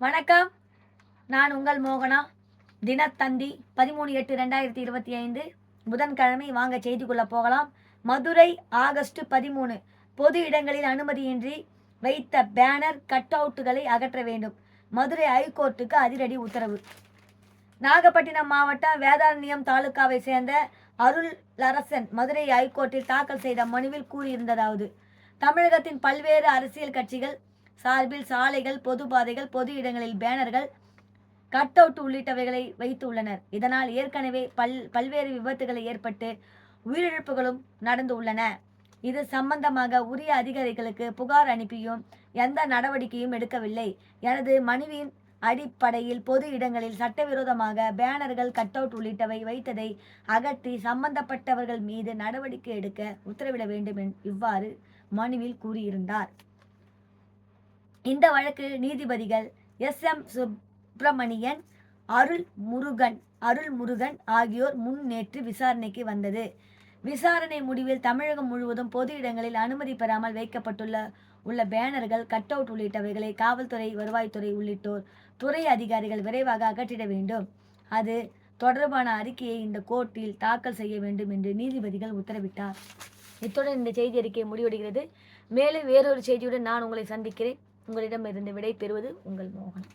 வணக்கம். நான் உங்கள் மோகனா. தினத்தந்தி பதிமூணு எட்டு ரெண்டாயிரத்தி இருபத்தி ஐந்து. புதன்கிழமை வாங்க செய்திக்குள்ள போகலாம். மதுரை ஆகஸ்ட் பதிமூணு. பொது இடங்களில் அனுமதியின்றி வைத்த பேனர் கட் அவுட்டுகளை அகற்ற வேண்டும். மதுரை ஹைகோர்ட்டுக்கு அதிரடி உத்தரவு. நாகப்பட்டினம் மாவட்டம் வேதாரண்யம் தாலுகாவை சேர்ந்த அருளரசன் மதுரை ஹைகோர்ட்டில் தாக்கல் செய்த மனுவில் கூறியிருந்ததாவது தமிழகத்தின் பல்வேறு அரசியல் கட்சிகள் சார்பில் சாலைகள் பொது பாதைகள் பொது இடங்களில் பேனர்கள் கட் அவுட் உள்ளிட்டவைகளை வைத்துள்ளனர். இதனால் ஏற்கனவே பல் பல்வேறு விபத்துகள் ஏற்பட்டு உயிரிழப்புகளும் நடந்து உள்ளன. இது சம்பந்தமாக உரிய அதிகாரிகளுக்கு புகார் அனுப்பியும் எந்த நடவடிக்கையும் எடுக்கவில்லை. எனது மனுவின் அடிப்படையில் பொது இடங்களில் சட்டவிரோதமாக பேனர்கள் கட் அவுட் உள்ளிட்டவை வைத்ததை அகற்றி சம்பந்தப்பட்டவர்கள் மீது நடவடிக்கை எடுக்க உத்தரவிட வேண்டும் என் இவ்வாறு மனுவில் கூறியிருந்தார். இந்த வழக்கு நீதிபதிகள் எஸ் எம் சுப்பிரமணியன் அருள் முருகன் அருள் முருகன் ஆகியோர் முன் நேற்று விசாரணைக்கு வந்தது. விசாரணை முடிவில் தமிழகம் முழுவதும் பொது இடங்களில் அனுமதி பெறாமல் வைக்கப்பட்டுள்ள உள்ள பேனர்கள் கட் அவுட் உள்ளிட்டவைகளை காவல்துறை வருவாய்த்துறை உள்ளிட்டோர் துறை அதிகாரிகள் விரைவாக அகற்றிட வேண்டும். அது தொடர்பான அறிக்கையை இந்த கோர்ட்டில் தாக்கல் செய்ய வேண்டும் என்று நீதிபதிகள் உத்தரவிட்டார். இத்துடன் இந்த செய்தி அறிக்கை முடிவடைகிறது. மேலும் வேறொரு செய்தியுடன் நான் உங்களை சந்திக்கிறேன். உங்களிடமிருந்து விடை பெறுவது உங்கள் மோகன்.